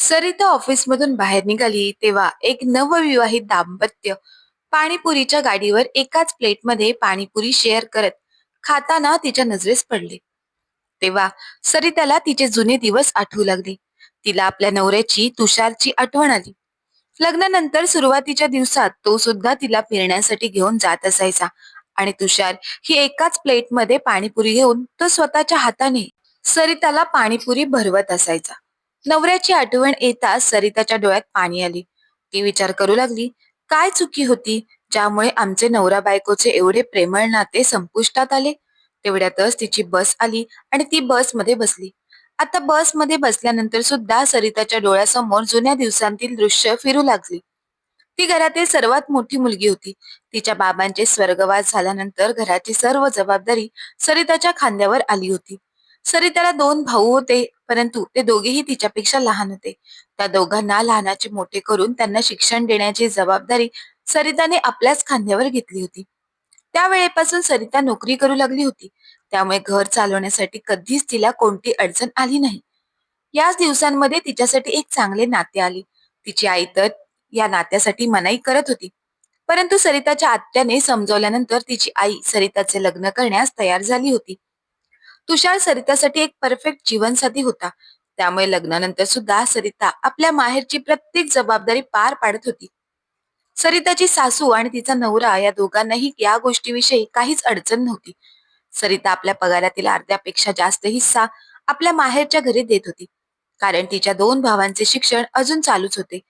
सरिता ऑफिसमधून बाहेर निघाली तेव्हा एक नवविवाहित दाम्पत्य पाणीपुरीच्या गाडीवर एकाच प्लेटमध्ये पाणीपुरी शेअर करत खाताना तिच्या नजरेस पडले. तेव्हा सरिताला तिचे जुने दिवस आठवू लागले. तिला आपल्या नवऱ्याची तुषारची आठवण आली. लग्नानंतर सुरुवातीच्या दिवसात तो सुद्धा तिला फिरण्यासाठी घेऊन जात असायचा आणि तुषार ही एकाच प्लेटमध्ये पाणीपुरी घेऊन तो स्वतःच्या हाताने सरिताला पाणीपुरी भरवत असायचा. नवऱ्याची आठवण येताच सरिताच्या डोळ्यात पाणी आली. ती विचार करू लागली काय चुकी होती ज्यामुळे आमचे नवरा बायकोचे एवढे प्रेमळ नाते संपुष्टात आले? तेवढ्यातच तिची बस आली आणि ती बसमध्ये बसली. आता बसमध्ये बसल्यानंतर सुद्धा सरिताच्या डोळ्यासमोर जुन्या दिवसांतील दृश्य फिरू लागली. ती घरातील सर्वात मोठी मुलगी होती. तिच्या बाबांचे स्वर्गवास झाल्यानंतर घराची सर्व जबाबदारी सरिताच्या खांद्यावर आली होती. सरिताला दोन भाऊ होते परंतु ते दोघेही तिच्यापेक्षा लहान होते. त्या दोघांना लहानाचे मोठे करून त्यांना शिक्षण देण्याची जबाबदारी सरिताने आपल्याच खांद्यावर घेतली होती. त्यावेळेपासून सरिता नोकरी करू लागली होती. त्यामुळे घर चालवण्यासाठी कधीच तिला कोणती अडचण आली नाही. याच दिवसांमध्ये तिच्यासाठी एक चांगले नाते आले. तिची आई तर या नात्यासाठी मनाई करत होती. परंतु सरिताच्या आत्याने समजवल्यानंतर तिची आई सरिताचे लग्न करण्यास तयार झाली होती. तुषार सरितासाठी एक परफेक्ट जीवनसाथी होता. त्यामुळे लग्नानंतर सुद्धा सरिता आपल्या माहेरची प्रत्येक जबाबदारी पार पाडत होती. सरिताची सासू आणि तिचा नवरा या दोघांनाही या गोष्टीविषयी काहीच अडचण नव्हती. सरिता आपल्या पगारातील अर्ध्यापेक्षा जास्त हिस्सा आपल्या माहेरच्या घरी देत होती. कारण तिच्या दोन भावांचे शिक्षण अजून चालूच होते.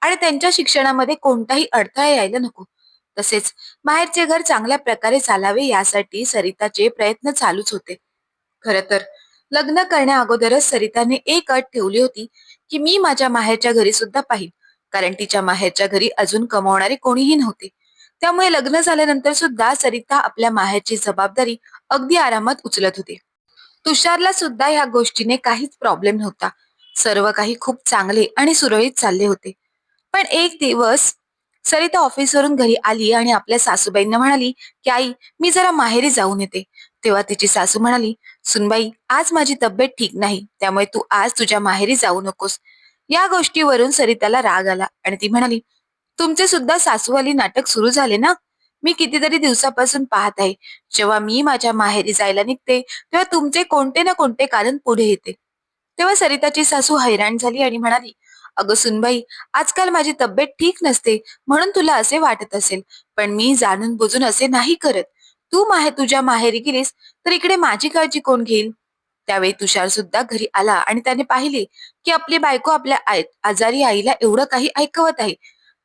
आणि त्यांच्या शिक्षणामध्ये कोणताही अडथळा यायला नको. तसेच माहेरचे घर चांगल्या प्रकारे चालावे यासाठी सरिताचे प्रयत्न चालूच होते. खर तर. लग्न करण्या अगोदरच सरिताने एक अट ठेवली होती की मी माझ्या माहेरच्या घरी सुद्धा पाहिल कारण तिच्या माहेरच्या घरी अजून कमावणारे कोणीही नव्हते. त्यामुळे लग्न झाल्यानंतर सुद्धा सरिता आपल्या माहेरची जबाबदारी अगदी आरामात उचलत होती. तुषारला सुद्धा ह्या गोष्टीने काहीच प्रॉब्लेम नव्हता. सर्व काही खूप चांगले आणि सुरळीत चालले होते. पण एक दिवस सरिता ऑफिसवरून घरी आली आणि आपल्या सासूबाईंना म्हणाली की आई मी जरा माहेरी जाऊन येते. तेव्हा तिची सासू म्हणाली सुनबाई आज माझी तब्येत ठीक नाही त्यामुळे तू आज तुझ्या माहेरी जाऊ नकोस. या गोष्टीवरून सरिताला राग आला आणि ती म्हणाली तुमचे सुद्धा सासूवाली नाटक सुरू झाले ना? मी कितीतरी दिवसापासून पाहत आहे. जेव्हा मी माझ्या माहेरी जायला निघते तेव्हा तुमचे कोणते ना कोणते कारण पुढे येते. तेव्हा सरिताची सासू हैराण झाली आणि म्हणाली अगं सुनबाई आजकाल माझी तब्येत ठीक नसते म्हणून तुला असे वाटत असेल पण मी जाणून बुजून असे नाही करत. तू माहे तुझ्या माहेरी गेलीस तर इकडे माझी काळजी कोण घेईल? त्यावेळी तुषार सुद्धा घरी आला आणि त्याने पाहिले की आपली बायको आपल्या आजारी आईला एवढं काही ऐकवत आहे.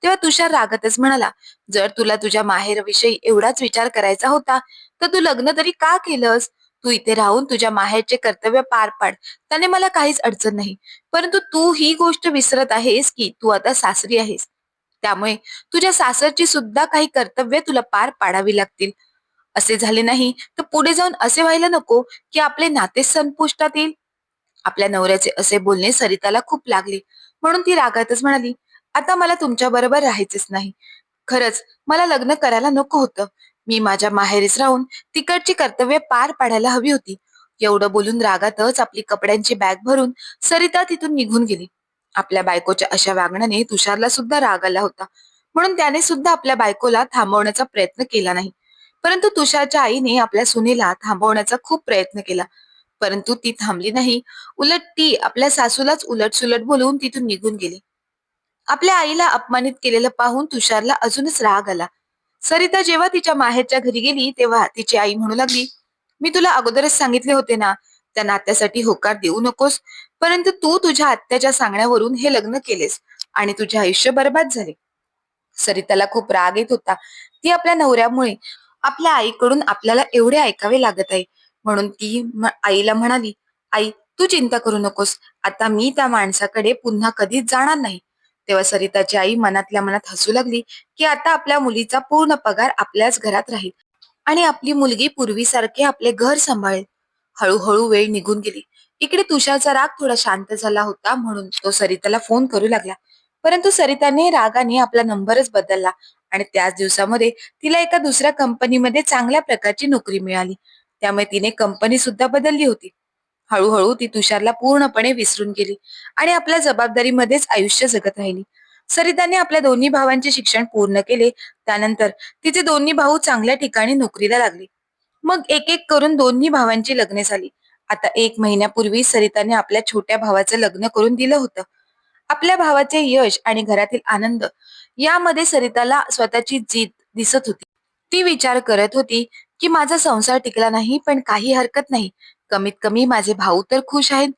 तेव्हा तुषार रागतच म्हणाला जर तुला तुझ्या माहेरविषयी एवढाच विचार करायचा होता तर तू लग्न तरी का केलंस? तू इथे राहून तुझ्या माहेरचे कर्तव्य पार पाड. त्याने मला काहीच अडचण नाही. परंतु तू ही गोष्ट विसरत आहेस की तू आता सासरी आहेस. त्यामुळे तुझ्या सासरची सुद्धा काही कर्तव्य तुला पार पाडावी लागतील. असे झाले नाही तर पुढे जाऊन असे व्हायला नको की आपले नाते संपुष्टात येईल. आपल्या नवऱ्याचे असे बोलणे सरिताला खूप लागले. म्हणून ती रागातच म्हणाली आता मला तुमच्या बरोबर राहायचेच नाही. खरंच मला लग्न करायला नको होतं. मी माझ्या माहेरीस राहून तिकडची कर्तव्य पार पाडायला हवी होती. एवढं बोलून रागातच आपली कपड्यांची बॅग भरून सरिता तिथून निघून गेली. आपल्या बायकोच्या अशा वागण्याने तुषारला सुद्धा राग आला होता. म्हणून त्याने सुद्धा आपल्या बायकोला थांबवण्याचा प्रयत्न केला नाही. परंतु तुषारच्या आईने आपल्या सुनेला थांबवण्याचा खूप प्रयत्न केला. परंतु ती थांबली नाही. उलट ती आपल्या सासूलाच उलट सुलट बोलून तिथून निघून गेली. आपल्या आईला अपमानित केलेलं पाहून तुषारला अजूनच राग आला. सरिता जेव्हा तिच्या माहेरच्या घरी गेली तेव्हा तिची आई म्हणू लागली मी तुला अगोदरच सांगितले होते ना त्या नात्यासाठी होकार देऊ नकोस परंतु तू तुझ्या आत्याच्या सांगण्यावरून हे लग्न केलेस आणि तुझे आयुष्य बर्बाद झाले. सरिताला खूप राग येत होता. ती आपल्या नवऱ्यामुळे आपल्या आईकडून आपल्याला एवढे ऐकावे लागत आहे. म्हणून ती आईला म्हणाली आई तू चिंता करू नकोस. आता मी त्या माणसाकडे पुन्हा कधीच जाणार नाही. तेव्हा सरिताची आई मनातल्या मनात हसू लागली की आता आपल्या मुलीचा पूर्ण पगार आपल्याच घरात राहील आणि आपली मुलगी पूर्वीसारखे आपले घर सांभाळेल. हळूहळू वेळ निघून गेली. इकडे तुषारचा राग थोडा शांत झाला होता म्हणून तो सरिताला फोन करू लागला. परंतु सरिताने रागाने आपला नंबरच बदलला आणि त्याच दिवसामध्ये तिला एका दुसऱ्या कंपनीमध्ये चांगल्या प्रकारची नोकरी मिळाली. त्यामुळे तिने कंपनी सुद्धा बदलली होती. हळूहळू ती तुषारला पूर्णपणे विसरून गेली आणि आपल्या जबाबदारीमध्येच आयुष्य जगत राहिली. सरिताने आपल्या दोन्ही भावांचे शिक्षण पूर्ण केले त्यानंतर तिचे दोन्ही भाऊ चांगल्या ठिकाणी नोकरीला लागले. मग एक एक करून दोन्ही भावांची लग्ने झाली. आता एक महिन्यापूर्वी सरिताने आपल्या छोट्या भावाचं लग्न करून दिलं होतं. आपल्या भावाचे यश आणि घरातील आनंद यामध्ये सरिताला स्वतःची जीत दिसत होती. ती विचार करत होती की माझा संसार टिकला नाही पण काही हरकत नाही. कमीत कमी माझे भाऊ तर खुश आहेत.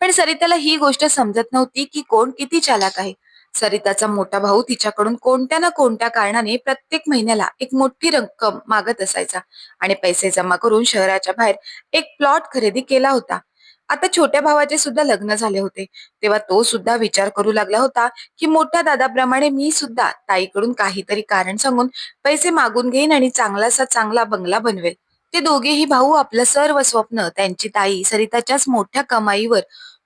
पण सरिताला ही गोष्ट समजत नव्हती की कोण किती चालाक आहे. सरिताचा मोठा भाऊ तिच्याकडून कोणत्या ना कोणत्या कारणाने प्रत्येक महिन्याला एक मोठी रक्कम मागत असायचा आणि पैसे जमा करून शहराच्या बाहेर एक प्लॉट खरेदी केला होता. आता छोट्या भावाचे सुद्धा लग्न झाले होते. तेव्हा तो सुद्धा विचार करू लागला होता की मोठ्या दादाप्रमाणे मी सुद्धा ताईकडून काहीतरी कारण सांगून पैसे मागून घेईन आणि चांगलासा चांगला बंगला बनवेल. ते दोघेही भाऊ आपलं सर्व स्वप्न त्यांची ताई सरिताच्याच मोठ्या कमाईवर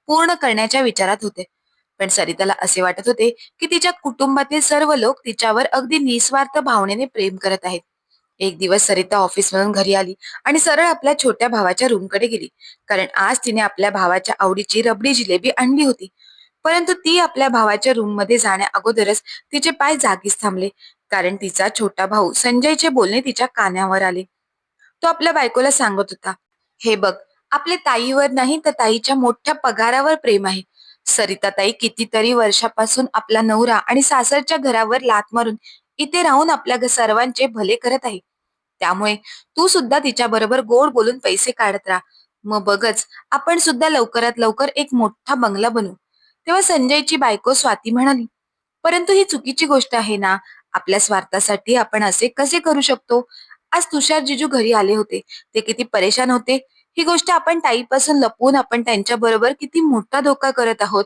पूर्ण करण्याच्या विचारात होते. पण सरिताला असे वाटत होते की तिच्या कुटुंबातील सर्व लोक तिच्यावर अगदी निस्वार्थ भावनेने प्रेम करत आहेत. एक दिवस सरिता ऑफिसमधून घरी आली आणि सरळ आपल्या छोट्या भावाच्या रूमकडे गेली. कारण आज तिने आपल्या भावाच्या आवडीची रबडी जिलेबी आणली होती. परंतु ती आपल्या भावाच्या रूममध्ये जाण्या अगोदरच तिचे पाय जागीच थांबले. कारण तिचा छोटा भाऊ संजयचे बोलणे तिच्या कानावर आले. तो आपल्या बायकोला सांगत होता हे बघ आपले ताईवर नाही तर ताईच्या मोठ्या पगारावर प्रेम आहे. सरिता ताई कितीतरी वर्षापासून आपला नवरा आणि सासरच्या घरावर लात मारून इथे राहून आपल्या सर्वांचे भले करत आहे. त्यामुळे तू सुद्धा तिच्या बरोबर गोड बोलून पैसे काढत राहा. मग बघच आपण सुद्धा लवकरात लवकर एक मोठा बंगला बनवू तेव्हा संजयची बायको स्वाती म्हणाली परंतु ही चुकीची गोष्ट आहे ना. आपल्या स्वार्थासाठी आपण असे कसे करू शकतो? आज तुषार जिजू घरी आले होते. ते किती परेशान होते. ही गोष्ट आपण ताईपासून लपवून आपण त्यांच्या बरोबर किती मोठा धोका करत आहोत?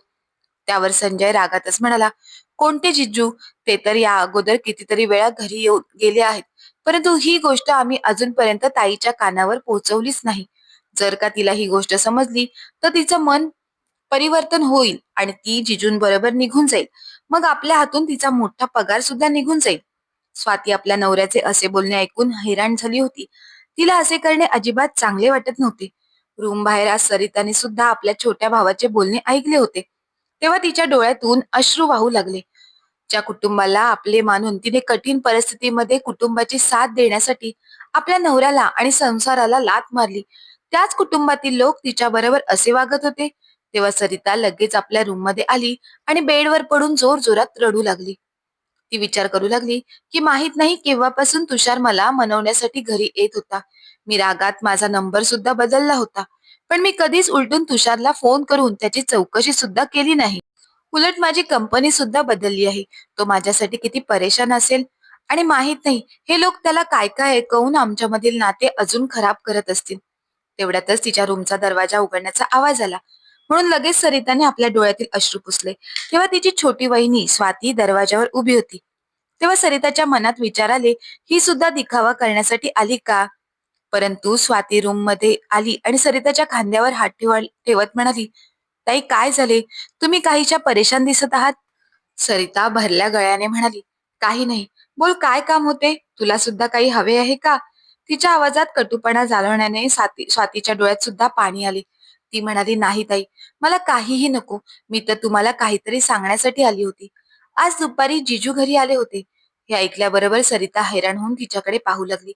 त्यावर संजय रागातच म्हणाला कोणते जिजू? ते तर या अगोदर कितीतरी वेळा घरी येऊन गेले आहेत. परंतु ही गोष्ट आम्ही अजूनपर्यंत ताईच्या कानावर पोहोचवलीच नाही. जर का तिला ही गोष्ट समजली तर तिचं मन परिवर्तन होईल आणि ती जिजूंबरोबर निघून जाईल. मग आपल्या हातून तिचा मोठा पगार सुद्धा निघून जाईल. स्वाती आपल्या नवऱ्याचे असे बोलणे ऐकून हैराण झाली होती. तिला असे करणे अजिबात चांगले वाटत नव्हते. रूम बाहेर आज सरिताने सुद्धा आपल्या छोट्या भावाचे बोलणे ऐकले होते. तेव्हा तिच्या डोळ्यातून अश्रू वाहू लागले. ज्या कुटुंबाला आपले मानून तिने कठीण परिस्थितीमध्ये कुटुंबाची साथ देण्यासाठी आपल्या नवऱ्याला आणि संसाराला लात मारली. त्याच कुटुंबातील लोक तिच्या बरोबर असे वागत होते. तेव्हा सरिता लगेच आपल्या रूममध्ये आली आणि बेडवर पडून जोर जोरात रडू लागली. ती विचार करू लागली की माहीत नाही केव्हापासून तुषार मला मनवण्यासाठी घरी येत होता. मी रागात माझा नंबर सुद्धा बदलला होता. पण मी कधीच उलटून तुषारला फोन करून त्याची चौकशी सुद्धा केली नाही. उलट माझी कंपनी सुद्धा बदलली आहे. तो माझ्यासाठी किती परेशान असेल? आणि माहीत नाही हे लोक त्याला काय काय ऐकवून आमच्यामधील नाते अजून खराब करत असतील. तेवढ्यातच तिच्या रूमचा दरवाजा उघडण्याचा आवाज आला. म्हणून लगेच सरिताने आपल्या डोळ्यातील अश्रू पुसले. तेव्हा तिची छोटी वहिनी स्वाती दरवाजावर उभी होती. तेव्हा सरिताच्या मनात विचार आले ही सुद्धा दिखावा करण्यासाठी आली का? परंतु स्वाती रूममध्ये आली आणि सरिताच्या खांद्यावर हात ठेवा ठेवत म्हणाली ताई काय झाले? तुम्ही काहीच्या परेशान दिसत आहात? सरिता भरल्या गळ्याने म्हणाली काही नाही. बोल काय काम होते? तुला सुद्धा काही हवे आहे का? तिच्या आवाजात कटुपणा जाणवण्याने साती स्वातीच्या डोळ्यात सुद्धा पाणी आले. ती म्हणाली नाही ताई मला काहीही नको. मी तर तुम्हाला काहीतरी सांगण्यासाठी आली होती. आज दुपारी जिजू घरी आले होते. हे ऐकल्याबरोबर सरिता हैराण होऊन तिच्याकडे पाहू लागली.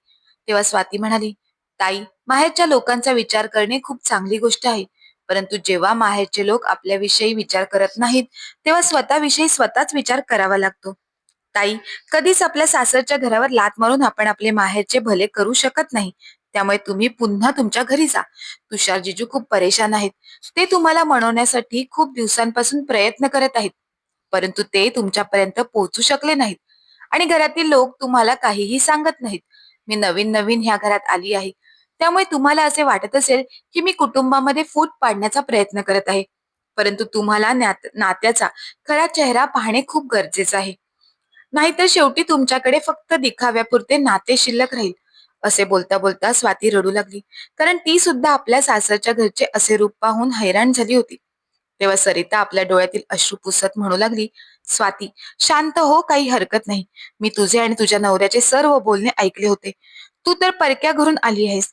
तेव्हा स्वाती म्हणाली ताई माहेरच्या लोकांचा विचार करणे खूप चांगली गोष्ट आहे. परंतु जेव्हा माहेरचे लोक आपल्याविषयी विचार करत नाहीत तेव्हा स्वतःविषयी स्वतःच विचार करावा लागतो. ताई कधीच आपल्या सासरच्या घरावर लात मारून आपण आपले माहेरचे भले करू शकत नाही. त्यामुळे तुम्ही पुन्हा तुमच्या घरी जा. तुषारजीजू खूप परेशान आहेत. ते तुम्हाला म्हणवण्यासाठी खूप दिवसांपासून प्रयत्न करत आहेत. परंतु ते तुमच्यापर्यंत पोहोचू शकले नाहीत. आणि घरातील लोक तुम्हाला काहीही सांगत नाहीत. मी नवीन नवीन ह्या घरात आली आहे. त्यामुळे तुम्हाला असे वाटत असेल की मी कुटुंबामध्ये फूट पाडण्याचा प्रयत्न करत आहे. परंतु तुम्हाला नात्याचा खरा चेहरा पाहणे खूप गरजेचं आहे. नाहीतर शेवटी तुमच्याकडे फक्त दिखाव्यापुरते नाते शिल्लक राहील असे बोलता बोलता स्वाती रडू लागली. कारण ती सुद्धा आपल्या सासरच्या घरचे असे रूप पाहून हैराण झाली होती. तेव्हा सरिता आपल्या डोळ्यातील अश्रू पुसत म्हणू लागली स्वाती शांत हो काही हरकत नाही. मी तुझे आणि तुझ्या नवऱ्याचे सर्व बोलणे ऐकले होते. तू तर परक्या घरून आली आहेस.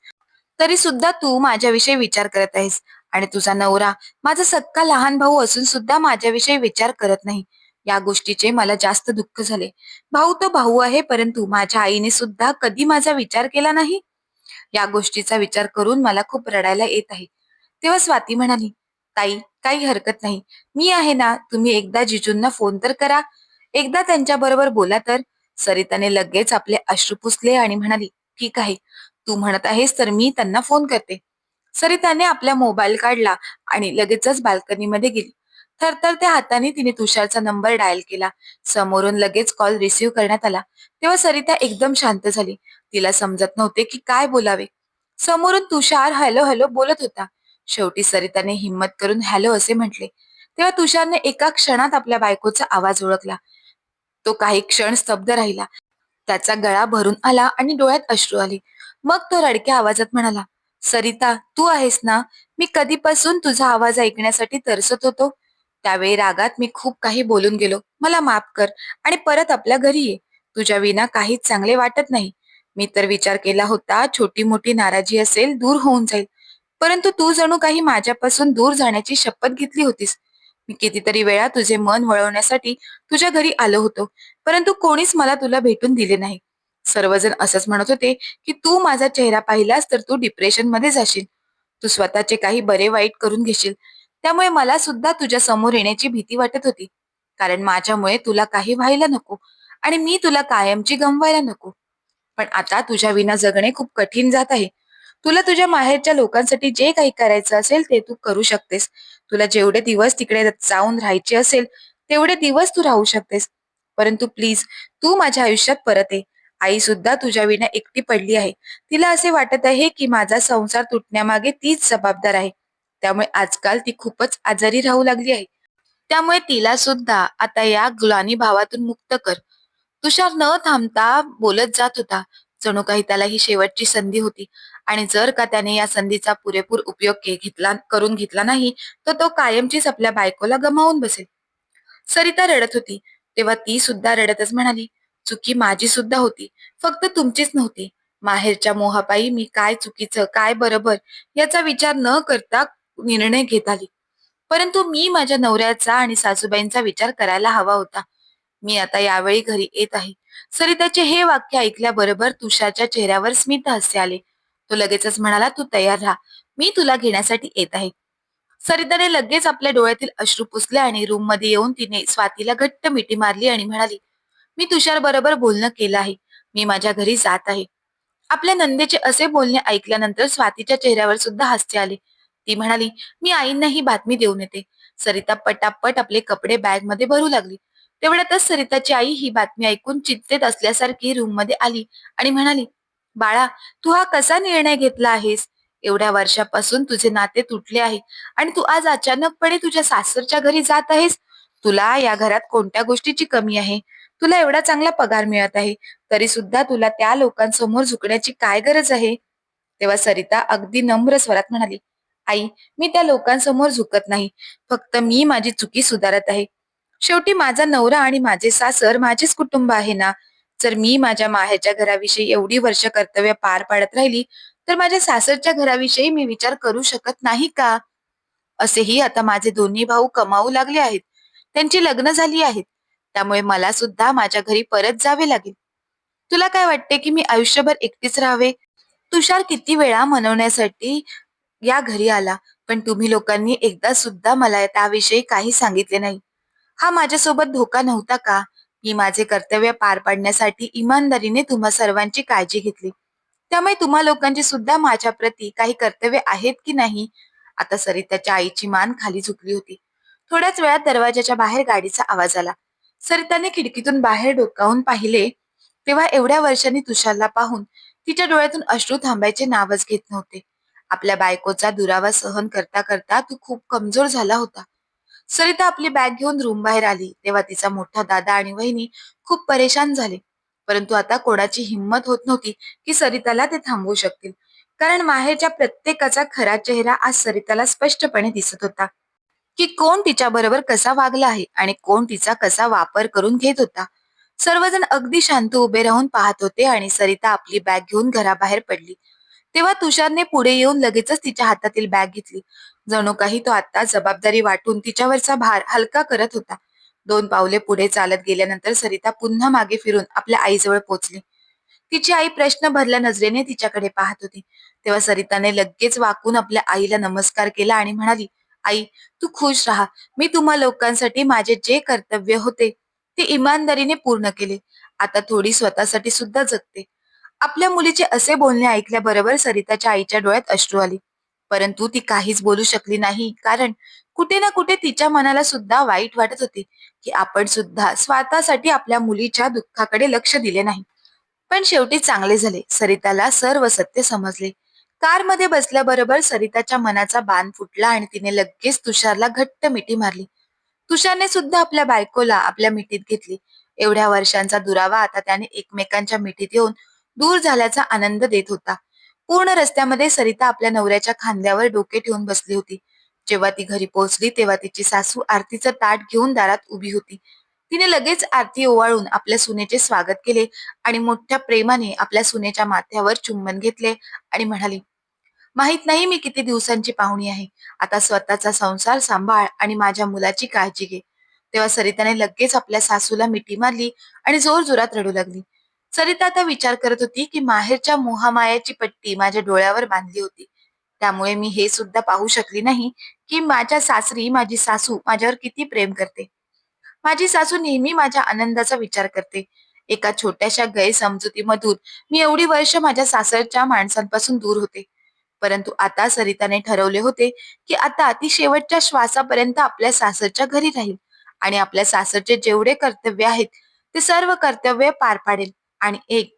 तरी सुद्धा तू माझ्याविषयी विचार करत आहेस. आणि तुझा नवरा माझा सक्का लहान भाऊ असून सुद्धा माझ्याविषयी विचार करत नाही. या गोष्टीचे मला जास्त दुःख झाले. भाऊ तो भाऊ आहे परंतु माझ्या आईने सुद्धा कधी माझा विचार केला नाही? या गोष्टीचा विचार करून मला खूप रडायला येत आहे. तेव्हा स्वाती म्हणाली ताई काही हरकत नाही. मी आहे ना तुम्ही एकदा जिजूंना फोन तर करा. एकदा त्यांच्या बरोबर बोला तर. सरिताने लगेच आपले अश्रू पुसले आणि म्हणाली ठीक आहे. तू म्हणत आहेस तर मी त्यांना फोन करते. सरिताने आपला मोबाईल काढला आणि लगेचच बाल्कनीमध्ये गेली. थरथरत्या हाताने तिने तुषारचा नंबर डायल केला. समोरून लगेच कॉल रिसीव्ह करण्यात आला. तेव्हा सरिता एकदम शांत झाली. तिला समजत नव्हते की काय बोलावे. समोरून तुषार हॅलो हॅलो बोलत होता. शेवटी सरिताने हिम्मत करून हॅलो असे म्हटले. तेव्हा तुषारने एका क्षणात आपल्या बायकोचा आवाज ओळखला. तो काही क्षण स्तब्ध राहिला. त्याचा गळा भरून आला आणि डोळ्यात अश्रू आले. मग तो रडक्या आवाजात म्हणाला सरिता तू आहेस ना? मी कधीपासून तुझा आवाज ऐकण्यासाठी तरसत होतो. त्यावेळी रागात मी खूप काही बोलून गेलो. मला माफ कर आणि परत आपल्या घरी ये. तुझ्या विना काहीच चांगले वाटत नाही. मी तर विचार केला होता छोटी मोठी नाराजी असेल दूर होऊन जाईल. परंतु तू जणू काही माझ्यापासून दूर जाण्याची शपथ घेतली होतीस. मी कितीतरी वेळा तुझे मन वळवण्यासाठी तुझ्या घरी आलो होतो. परंतु कोणीच मला तुला भेटून दिले नाही. सर्वजण असंच म्हणत होते की तू माझा चेहरा पाहिलास तर तू डिप्रेशनमध्ये जाशील. तू स्वतःचे काही बरे वाईट करून घेशील. त्यामुळे मला सुद्धा तुझ्या समोर येण्याची भीती वाटत होती. कारण माझ्यामुळे तुला काही व्हायला नको आणि मी तुला कायमची गमवायला नको. पण आता तुझ्या विना जगणे खूप कठीण जात आहे. तुला तुझ्या माहेरच्या लोकांसाठी जे काही करायचं असेल ते तू करू शकतेस. तुला जेवढे दिवस तिकडे जाऊन राहायचे असेल तेवढे दिवस तू राहू शकतेस. परंतु प्लीज तू माझ्या आयुष्यात परत ये. आई सुद्धा तुझ्या विना एकटी पडली आहे. तिला असे वाटत आहे की माझा संसार तुटण्यामागे तीच जबाबदार आहे. त्यामुळे आजकाल ती खूपच आजारी राहू लागली आहे. त्यामुळे तिला सुद्धा आता या गुलानी भावातून मुक्त कर. तुषार न थांबता बोलत जात होता. जणू काही त्याला ही शेवटची संधी होती. आणि जर का त्याने या संधीचा पुरेपूर उपयोग घेतला करून घेतला नाही तर तो कायमचीच आपल्या बायकोला गमावून बसेल. सरिता रडत होती. तेव्हा ती सुद्धा रडतच म्हणाली चुकी माझी सुद्धा होती. फक्त तुमचीच नव्हती. माहेरच्या मोहापायी मी काय चुकीचं काय बरोबर याचा विचार न करता निर्णय घेत आली. परंतु मी माझ्या नवऱ्याचा आणि सासूबाईंचा विचार करायला हवा होता. मी आता यावेळी घरी येत आहे. सरिताचे हे वाक्य ऐकल्याबरोबर तुषारच्या चेहऱ्यावर स्मित हास्य आले. तो लगेचच म्हणाला तू तयार राहा. मी तुला घेण्यासाठी येत आहे. सरिताने लगेच आपल्या डोळ्यातील अश्रू पुसले आणि रूममध्ये येऊन तिने स्वातीला घट्ट मिठी मारली आणि म्हणाली मी तुषार बरोबर बोलणं केलं आहे. मी माझ्या घरी जात आहे. आपल्या नंदेचे असे बोलणे ऐकल्यानंतर स्वातीच्या चेहऱ्यावर सुद्धा हास्य आले. ती म्हणाली मी आईंना ही बातमी देऊन येते. सरिता पटापट आपले कपडे बॅगमध्ये भरू लागली. तेवढ्यातच सरिताची आई ही बातमी ऐकून चिंतेत असल्यासारखी रूममध्ये आली आणि म्हणाली बाळा तू हा कसा निर्णय घेतला आहेस? एवढ्या वर्षापासून तुझे नाते तुटले आहे आणि तू आज अचानकपणे तुझ्या सासरच्या घरी जात आहेस? तुला या घरात कोणत्या गोष्टीची कमी आहे? तुला एवढा चांगला पगार मिळत आहे तरी सुद्धा तुला त्या लोकांसमोर झुकण्याची काय गरज आहे? तेव्हा सरिता अगदी नम्र स्वरात म्हणाली आई मी त्या लोकांसमोर झुकत नाही. फक्त मी माझी चुकी सुधारत आहे. शेवटी माझा नवरा आणि माझे सासर माझेच कुटुंब आहे ना? जर मी माझ्या माहेरच्या घराविषयी एवढी वर्ष कर्तव्य पार पाडत राहिली तर माझ्या सासरच्या घराविषयी मी विचार करू शकत नाही का? असेही आता माझे दोन्ही भाऊ कमावू लागले आहेत. त्यांची लग्न झाली आहेत. त्यामुळे मला सुद्धा माझ्या घरी परत जावे लागेल. तुला काय वाटते की मी आयुष्यभर एकटीच राहावे? तुषार किती वेळा मनवण्यासाठी या घरी आला पण तुम्ही लोकांनी एकदा सुद्धा मला त्याविषयी काही सांगितले नाही. हा माझ्यासोबत धोका नव्हता का? मी माझे कर्तव्य पार पाडण्यासाठी इमानदारीने तुम्हा सर्वांची काळजी घेतली. त्यामुळे तुम्हा लोकांची सुद्धा माझ्या प्रती काही कर्तव्य आहेत की नाही? आता सरिताच्या आईची मान खाली झुकली होती. थोड्याच वेळात दरवाजाच्या बाहेर गाडीचा आवाज आला. सरिताने खिडकीतून बाहेर डोकावून पाहिले तेव्हा एवढ्या वर्षांनी तुषारला पाहून तिच्या डोळ्यातून अश्रू थांबायचे नावच घेत नव्हते. आपल्या बायकोचा दुरावा सहन करता करता तू खूप कमजोर झाला होता. सरिता आपली बॅग घेऊन रूम बाहेर आली तेव्हा तिचा मोठा दादा आणि वहिनी खूप परेशान झाले. परंतु आता कोणाची हिंमत होत नव्हती की सरिताला ते थांबवू शकतील. कारण माहेरच्या प्रत्येकाचा खरा चेहरा आज सरिताला स्पष्टपणे दिसत होता. की कोण तिच्या बरोबर कसा वागला आहे आणि कोण तिचा कसा वापर करून घेत होता. सर्वजण अगदी शांत उभे राहून पाहत होते आणि सरिता आपली बॅग घेऊन घराबाहेर पडली. तेव्हा तुषारने पुढे येऊन लगेचच तिच्या हातातील बॅग घेतली. जणू काही तो आता जबाबदारी वाटून तिच्यावरचा भार हलका करत होता. दोन पावले पुढे चालत गेल्यानंतर सरिता पुन्हा मागे फिरून आपल्या आईजवळ पोचली. तिची आई प्रश्न भरल्या नजरेने तिच्याकडे पाहत होती. तेव्हा सरिताने लगेच वाकून आपल्या आईला नमस्कार केला आणि म्हणाली आई तू खुश राहा. मी तुम्हा लोकांसाठी माझे जे कर्तव्य होते ते इमानदारीने पूर्ण केले. आता थोडी स्वतःसाठी सुद्धा जगते. आपल्या मुलीचे असे बोलणे ऐकल्याबरोबर सरिताच्या आईच्या डोळ्यात अश्रू आली. परंतु ती काहीच बोलू शकली नाही कारण कुठे ना कुठे तिच्या मनाला सुद्धा वाईट वाटत होते की आपण सुद्धा स्वतःसाठी आपल्या मुलीच्या दुःखाकडे लक्ष दिले नाही. पण शेवटी चांगले झाले. सरिताला सर्व सत्य समजले. कारमध्ये बसल्याबरोबर सरिताच्या मनाचा बाण फुटला आणि तिने लगेच तुषारला घट्ट मिठी मारली. तुषारने सुद्धा आपल्या बायकोला आपल्या मिठीत घेतली. एवढ्या वर्षांचा दुरावा आता त्याने एकमेकांच्या मिठीत येऊन दूर झाल्याचा आनंद देत होता. पूर्ण रस्त्यामध्ये सरिता आपल्या नवऱ्याच्या खांद्यावर डोके ठेवून बसली होती. जेव्हा ती घरी पोहोचली तेव्हा तिची सासू आरतीचं ताट घेऊन दारात उभी होती. तिने लगेच आरती ओवाळून आपल्या सुनेचे स्वागत केले आणि मोठ्या प्रेमाने आपल्या सुनेच्या माथ्यावर चुंबन घेतले आणि म्हणाली माहीत नाही मी किती दिवसांची पाहुणी आहे. आता स्वतःचा संसार सांभाळ आणि माझ्या मुलाची काळजी घे. तेव्हा सरिताने लगेच आपल्या सासूला मिठी मारली आणि जोर जोरात रडू लागली. सरिता आता विचार करत होती की माहेरच्या मोहामायाची पट्टी माझ्या डोळ्यावर बांधली होती. त्यामुळे मी हे सुद्धा पाहू शकली नाही की माझ्या सासरी माझी सासू माझ्यावर किती प्रेम करते. माझी सासू नेहमी माझ्या आनंदाचा विचार करते. एका छोट्याशा गैरसमजुतीमधून मी एवढी वर्ष माझ्या सासरच्या माणसांपासून दूर होते. परंतु आता सरिताने ठरवले होते की आता ती शेवटच्या श्वासापर्यंत आपल्या सासरच्या घरी राहील आणि आपल्या सासरचे जेवढे कर्तव्य आहेत ते सर्व कर्तव्य पार पाडेल आणि एक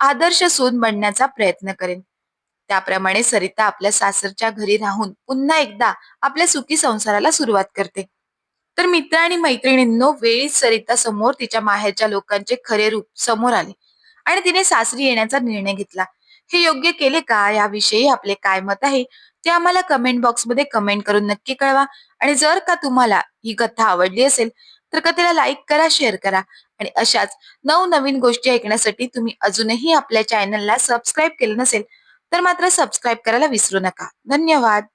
आदर्श सून बनण्याचा प्रयत्न करेन. त्याप्रमाणे सरिता आपल्या सासरच्या घरी राहून पुन्हा एकदा आपल्या सुखी संसाराला सुरुवात करते. तर मित्र आणि मैत्रिणींनो वेळीच सरिता समोर तिच्या माहेरच्या लोकांचे खरे रूप समोर आले. आणि तिने सासरी येण्याचा निर्णय घेतला. हे योग्य केले का? याविषयी आपले काय मत आहे? ते आम्हाला कमेंट बॉक्समध्ये कमेंट करून नक्की कळवा. आणि जर का तुम्हाला ही कथा आवडली असेल तर कथेला लाईक करा शेअर करा. आणि अशाच नवनवीन गोष्टी ऐकण्यासाठी तुम्ही अजूनही आपल्या चॅनलला सबस्क्राईब केलं नसेल तर मात्र सबस्क्राईब करायला विसरू नका. धन्यवाद.